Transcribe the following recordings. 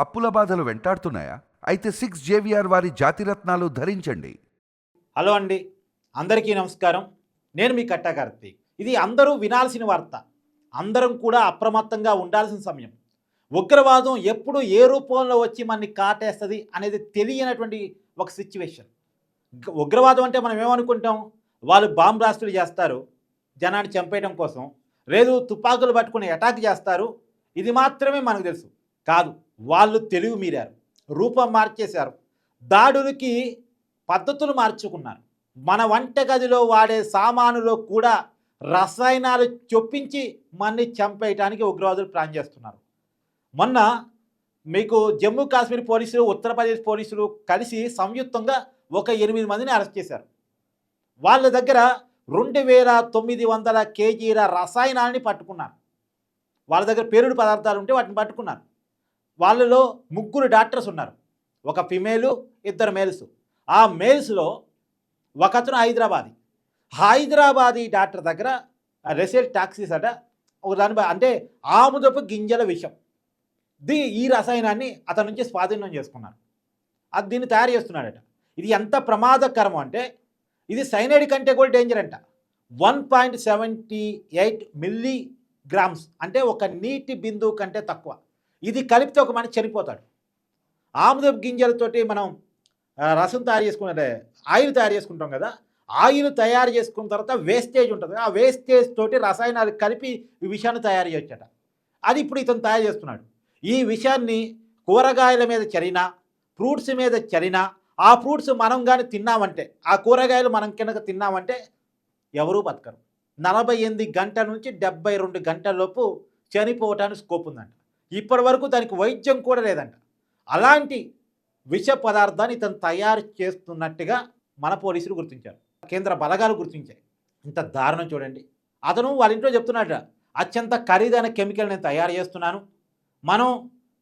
అప్పుల బాధలు వెంటాడుతున్నాయా? అయితే సిక్స్ జేవిఆర్ వారి జాతిరత్నాలు ధరించండి. హలో అండి. అందరికీ నమస్కారం. నేను మీ కట్టా కార్తీక్. ఇది అందరూ వినాల్సిన వార్త. అందరం కూడా అప్రమత్తంగా ఉండాల్సిన సమయం. ఉగ్రవాదం ఎప్పుడు ఏ రూపంలో వచ్చి మనని కాటేస్తుంది అనేది తెలియనటువంటి ఒక సిచ్యువేషన్ ఉగ్రవాదం అంటే మనం ఏమనుకుంటాం? వాళ్ళు బాంబ్ బ్లాస్టులు చేస్తారు. జనాన్ని చంపేయడం కోసం. లేదు తుపాకులు పట్టుకుని అటాక్ చేస్తారు. ఇది మాత్రమే మనకు తెలుసు. కాదు వాళ్ళు తెలివి మీరారు రూపం మార్చేశారు దాడులకి పద్ధతులు మార్చుకున్నారు. మన వంటగదిలో వాడే సామానులో కూడా రసాయనాలు చొప్పించి మనని చంపేయటానికి ఉగ్రవాదులు ప్లాన్ చేస్తున్నారు. మొన్న మీకు జమ్మూ కాశ్మీర్ పోలీసులు ఉత్తరప్రదేశ్ పోలీసులు కలిసి సంయుక్తంగా ఒక ఎనిమిది మందిని అరెస్ట్ చేశారు. వాళ్ళ దగ్గర రెండు వేల తొమ్మిది వందల కేజీల రసాయనాలని పట్టుకున్నారు. వాళ్ళ దగ్గర పేరుడు పదార్థాలు ఉంటే వాటిని పట్టుకున్నారు. వాళ్ళలో ముగ్గురు డాక్టర్స్ ఉన్నారు. ఒక ఫిమేలు ఇద్దరు మేల్స్. ఆ మేల్స్లో ఒకతను హైదరాబాదీ. హైదరాబాదీ డాక్టర్ దగ్గర రెసెల్ టాక్సీస్ అట ఒక దాని బ- అంటే ఆముదపు గింజల విషం. దీ ఈ రసాయనాన్ని అతని నుంచి స్వాధీనం చేసుకున్నారు. అది దీన్ని తయారు చేస్తున్నాడట. ఇది ఎంత ప్రమాదకరం అంటే ఇది సైనైడ్ కంటే కూడా డేంజర్ అంట. One point seventy eight milligrams అంటే ఒక నీటి బిందువు కంటే తక్కువ. ఇది కలిపితే ఒక మనిషి చనిపోతాడు. ఆముదపు గింజలతోటి మనం రసం తయారు చేసుకునే ఆయిల్ తయారు చేసుకుంటాం కదా ఆయిల్ తయారు చేసుకున్న తర్వాత వేస్టేజ్ ఉంటుంది. ఆ వేస్టేజ్ తోటి రసాయనాలు కలిపి ఈ విషయాన్ని తయారు చేయొచ్చట. అది ఇప్పుడు ఇతను తయారు చేస్తున్నాడు. ఈ విషయాన్ని కూరగాయల మీద చరినా ఫ్రూట్స్ మీద చరినా ఆ ఫ్రూట్స్ మనం కానీ తిన్నామంటే ఆ కూరగాయలు మనం కనుక తిన్నామంటే ఎవరూ బతకరు. నలభై ఎనిమిది గంటల నుంచి డెబ్బై రెండు గంటల లోపు చనిపోవటానికి స్కోప్ ఉందంట. ఇప్పటి వరకు దానికి వైద్యం కూడా లేదంట. అలాంటి విష పదార్థాన్ని ఇతను తయారు చేస్తున్నట్టుగా మన పోలీసులు గుర్తించారు. కేంద్ర బలగాలు గుర్తించాయి. ఇంత దారుణం చూడండి. అతను వాళ్ళ ఇంట్లో చెప్తున్నాడు అత్యంత ఖరీదైన కెమికల్ నేను తయారు చేస్తున్నాను. మనం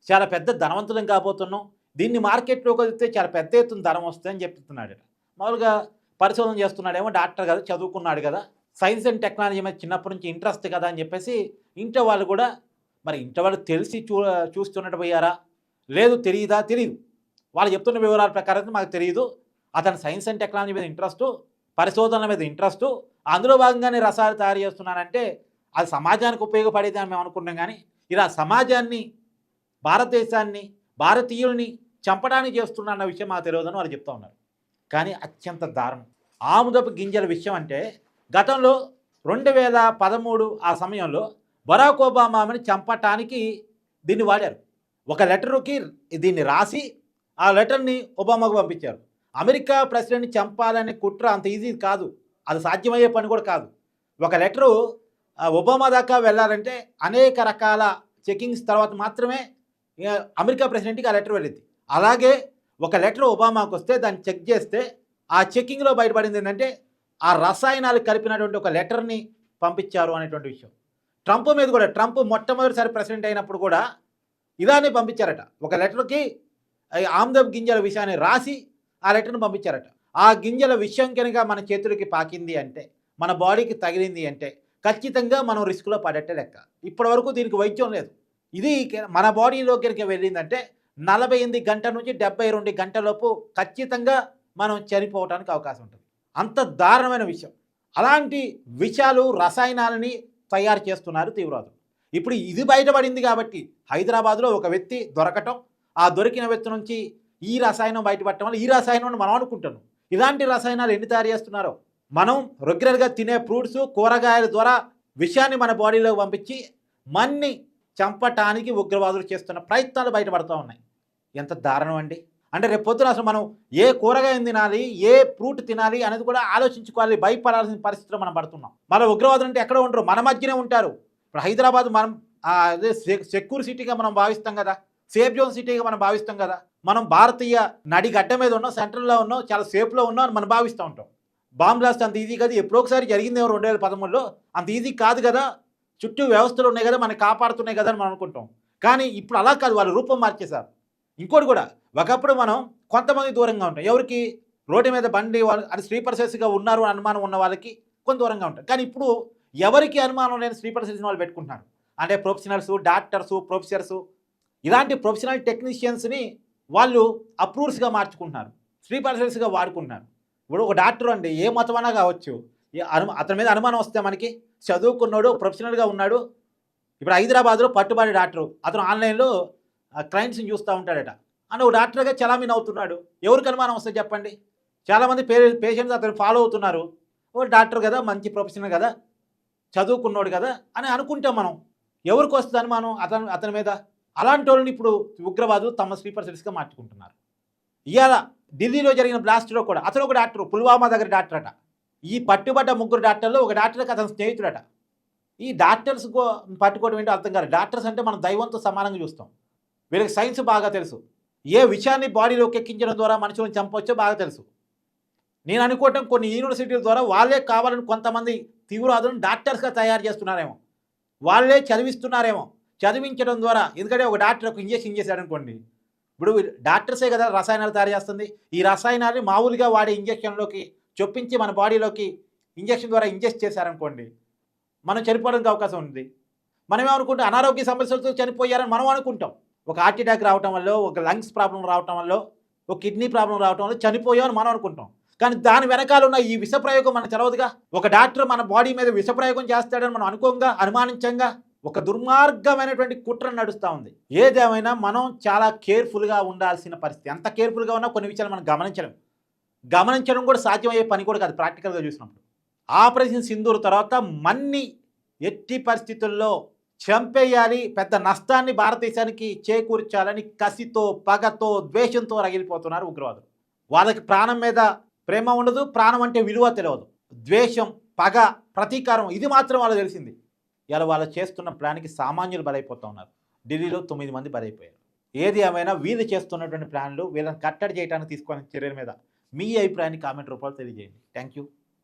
చాలా పెద్ద ధనవంతులం కాబోతున్నాం. దీన్ని మార్కెట్లోకి వస్తే చాలా పెద్ద ఎత్తున ధనం వస్తుందని చెప్తున్నాడు మామూలుగా పరిశోధన చేస్తున్నాడేమో డాక్టర్ కదా చదువుకున్నాడు కదా. సైన్స్ అండ్ టెక్నాలజీ మీద చిన్నప్పటి నుంచి ఇంట్రెస్ట్ కదా అని చెప్పేసి ఇంట్లో వాళ్ళు కూడా మరి ఇంట్లో వాళ్ళు తెలిసి చూ చూస్తున్నట్టు పోయారా లేదు తెలియదా తెలియదు వాళ్ళు చెప్తున్న వివరాల ప్రకారం మాకు తెలియదు అతను సైన్స్ అండ్ టెక్నాలజీ మీద ఇంట్రెస్ట్ పరిశోధనల మీద ఇంట్రెస్ట్ అందులో భాగంగానే రసాలు తయారు చేస్తున్నానంటే అది సమాజానికి ఉపయోగపడేది అని మేము అనుకున్నాం కానీ ఇలా సమాజాన్ని భారతదేశాన్ని భారతీయుల్ని చంపడానికి చేస్తున్నా అన్న విషయం మాకు తెలియదని వాళ్ళు చెప్తా ఉన్నారు. కానీ అత్యంత దారుణం. ఆముదపు గింజల విషయం అంటే గతంలో రెండు వేల పదమూడు ఆ సమయంలో బరాక్ ఒబామాని చంపటానికి దీన్ని వాడారు. ఒక లెటరుకి దీన్ని రాసి ఆ లెటర్ని ఒబామాకు పంపించారు. అమెరికా ప్రెసిడెంట్ని చంపాలనే కుట్ర అంత ఈజీ కాదు. అది సాధ్యమయ్యే పని కూడా కాదు. ఒక లెటరు ఒబామా దాకా వెళ్ళాలంటే అనేక రకాల చెకింగ్స్ తర్వాత మాత్రమే అమెరికా ప్రెసిడెంట్కి ఆ లెటర్ వెళ్ళింది. అలాగే ఒక లెటర్ ఒబామాకు వస్తే దాన్ని చెక్ చేస్తే ఆ చెకింగ్లో బయటపడింది ఏంటంటే ఆ రసాయనాలు కలిపినటువంటి ఒక లెటర్ని పంపించారు అనేటువంటి విషయం. ట్రంప్ మీద కూడా ట్రంప్ మొట్టమొదటిసారి ప్రెసిడెంట్ అయినప్పుడు కూడా ఇదాన్ని పంపించారట. ఒక లెటర్కి ఆమ్దబ్ గింజల విషయాన్ని రాసి ఆ లెటర్ను పంపించారట. ఆ గింజల విషయం కనుక మన చేతులకి పాకింది అంటే మన బాడీకి తగిలింది అంటే ఖచ్చితంగా మనం రిస్క్లో పడేట్టే లెక్క. ఇప్పటి వరకు దీనికి వైద్యం లేదు. ఇది మన బాడీలో కనుక వెళ్ళిందంటే నలభై ఎనిమిది గంటల నుంచి డెబ్బై రెండు గంటలలోపు ఖచ్చితంగా మనం చనిపోవడానికి అవకాశం ఉంటుంది. అంత దారుణమైన విషయం. అలాంటి విషయాలు రసాయనాలని తయారు చేస్తున్నారు తీవ్రవాదులు. ఇప్పుడు ఇది బయటపడింది కాబట్టి హైదరాబాద్లో ఒక వ్యక్తి దొరకటం ఆ దొరికిన వ్యక్తి నుంచి ఈ రసాయనం బయటపడటం వల్ల ఈ రసాయనం మనం అనుకుంటాను ఇలాంటి రసాయనాలు ఎన్ని తయారు చేస్తున్నారో? మనం రెగ్యులర్గా తినే ఫ్రూట్స్ కూరగాయల ద్వారా విషయాన్ని మన బాడీలో పంపించి మన్ని చంపటానికి ఉగ్రవాదులు చేస్తున్న ప్రయత్నాలు బయటపడుతూ ఉన్నాయి. ఎంత దారుణం అండి. అంటే రేపు పొద్దున అసలు మనం ఏ కూరగాయను తినాలి ఏ ఫ్రూట్ తినాలి అనేది కూడా ఆలోచించుకోవాలి భయపడాల్సిన పరిస్థితిలో మనం పడుతున్నాం. మన ఉగ్రవాదులు అంటే ఎక్కడ ఉంటారు మన మధ్యనే ఉంటారు. ఇప్పుడు హైదరాబాద్ మనం అదే సెక్యూర్ సిటీగా మనం భావిస్తాం కదా సేఫ్ జోన్ సిటీగా మనం భావిస్తాం కదా మనం భారతీయ నడి గడ్డ మీద ఉన్నాం సెంట్రల్లో ఉన్నాం చాలా సేఫ్లో ఉన్నాం అని మనం భావిస్తూ ఉంటాం. బాంబ్ బ్లాస్ట్ అంత ఈజీ కదా ఎప్పుడో ఒకసారి జరిగింది రెండు వేల పదమూడులో అంత ఈజీ కాదు కదా చుట్టూ వ్యవస్థలు ఉన్నాయి కదా మనం కాపాడుతున్నాయి కదా అని మనం అనుకుంటాం. కానీ ఇప్పుడు అలా కాదు వాళ్ళు రూపం మార్చేశారు. ఇంకోటి కూడా ఒకప్పుడు మనం కొంతమంది దూరంగా ఉంటాం. ఎవరికి రోడ్డు మీద బండి వాళ్ళు అది స్లీపర్సెస్గా ఉన్నారు అని అనుమానం ఉన్న వాళ్ళకి కొంత దూరంగా ఉంటాం. కానీ ఇప్పుడు ఎవరికి అనుమానం లేని స్లీపర్ వాళ్ళు పెట్టుకుంటున్నారు. అంటే ప్రొఫెషనల్స్ డాక్టర్స్ ప్రొఫెసర్స్. ఇలాంటి ప్రొఫెషనల్ టెక్నీషియన్స్ని వాళ్ళు అప్రూవ్స్గా మార్చుకుంటున్నారు. స్లీపర్ వాడుకుంటున్నారు. ఇప్పుడు ఒక డాక్టర్ అండి ఏ మతమైనా కావచ్చు అను అతని మీద అనుమానం వస్తే మనకి చదువుకున్నాడు ప్రొఫెషనల్గా ఉన్నాడు. ఇప్పుడు హైదరాబాద్లో పట్టుబడి డాక్టరు. అతను ఆన్లైన్లో క్లయింట్స్ని చూస్తూ ఉంటాడట. అని ఒక డాక్టర్గా చలామీన్ అవుతున్నాడు. ఎవరికి అనుమానం వస్తుంది చెప్పండి. చాలామంది పే పేషెంట్స్ అతను ఫాలో అవుతున్నారు. ఓ డాక్టర్ కదా మంచి ప్రొఫెషనల్ కదా చదువుకున్నాడు కదా అని అనుకుంటాం మనం. ఎవరికి వస్తుంది అనుమానం? అతను అతని మీద. అలాంటి వాళ్ళని ఇప్పుడు ఉగ్రవాదులు తమ స్లీపర్ సెల్స్గా మార్చుకుంటున్నారు. ఇవాళ ఢిల్లీలో జరిగిన బ్లాస్ట్లో కూడా అతను ఒక డాక్టర్ పుల్వామా దగ్గర డాక్టర్ అట ఈ పట్టుబడ్డ ముగ్గురు డాక్టర్లు ఒక డాక్టర్కి అతని స్నేహితుడట ఈ డాక్టర్స్ పట్టుకోవడం ఏంటో అర్థం కాదు డాక్టర్స్ అంటే మనం దైవంతో సమానంగా చూస్తాం. వీళ్ళకి సైన్స్ బాగా తెలుసు. ఏ విషయాన్ని బాడీలోకి ఎక్కించడం ద్వారా మనుషులను చంపవచ్చో బాగా తెలుసు. నేను అనుకోవటం కొన్ని యూనివర్సిటీల ద్వారా వాళ్ళే కావాలని కొంతమంది తీవ్రవాదులను డాక్టర్స్గా తయారు చేస్తున్నారేమో. వాళ్ళే చదివిస్తున్నారేమో. చదివించడం ద్వారా ఎందుకంటే ఒక డాక్టర్ ఒక ఇంజెక్షన్ చేశాడు అనుకోండి. ఇప్పుడు డాక్టర్సే కదా రసాయనాలు తయారు చేస్తుంది. ఈ రసాయనాన్ని మామూలుగా వాడే ఇంజక్షన్లోకి చొప్పించి మన బాడీలోకి ఇంజెక్షన్ ద్వారా ఇంజెక్ట్ చేశారనుకోండి. మనం చనిపోవడానికి అవకాశం ఉంది. మనమే ఏమనుకుంటాం అనారోగ్య సమస్యలతో చనిపోయారని మనం అనుకుంటాం ఒక హార్ట్ అటాక్ రావటం వల్ల ఒక లంగ్స్ ప్రాబ్లం రావటం వల్ల ఒక కిడ్నీ ప్రాబ్లం రావటం వల్ల చనిపోయామని మనం అనుకుంటాం. కానీ దాని వెనకాల ఉన్న ఈ విష ప్రయోగం మనకు తెలవదుగా? ఒక డాక్టర్ మన బాడీ మీద విష ప్రయోగం చేస్తాడని మనం అనుకోంగా అనుమానించంగా? ఒక దుర్మార్గమైనటువంటి కుట్ర నడుస్తూ ఉంది. ఏదేమైనా మనం చాలా కేర్ఫుల్గా ఉండాల్సిన పరిస్థితి. ఎంత కేర్ఫుల్గా ఉన్నా కొన్ని విషయాలు మనం గమనించడం గమనించడం కూడా సాధ్యమయ్యే పని కూడా కాదు ప్రాక్టికల్గా చూసినప్పుడు. ఆపరేషన్ సింధూరు తర్వాత మన్ని ఎట్టి పరిస్థితుల్లో చంపేయాలి పెద్ద నష్టాన్ని భారతదేశానికి చేకూర్చాలని కసితో పగతో ద్వేషంతో రగిలిపోతున్నారు ఉగ్రవాదులు. వాళ్ళకి ప్రాణం మీద ప్రేమ ఉండదు ప్రాణం అంటే విలువ తెలియదు ద్వేషం పగ ప్రతీకారం ఇది మాత్రం వాళ్ళు తెలిసింది. ఇలా వాళ్ళు చేస్తున్న ప్లాన్కి సామాన్యులు బలైపోతూ ఉన్నారు. ఢిల్లీలో తొమ్మిది మంది బలైపోయారు. ఏది ఏమైనా వీళ్ళు చేస్తున్నటువంటి ప్లాన్లు వీళ్ళని కట్టడి చేయడానికి తీసుకునే చర్యల మీద మీ అభిప్రాయాన్ని కామెంట్ రూపంలో తెలియజేయండి. Thank you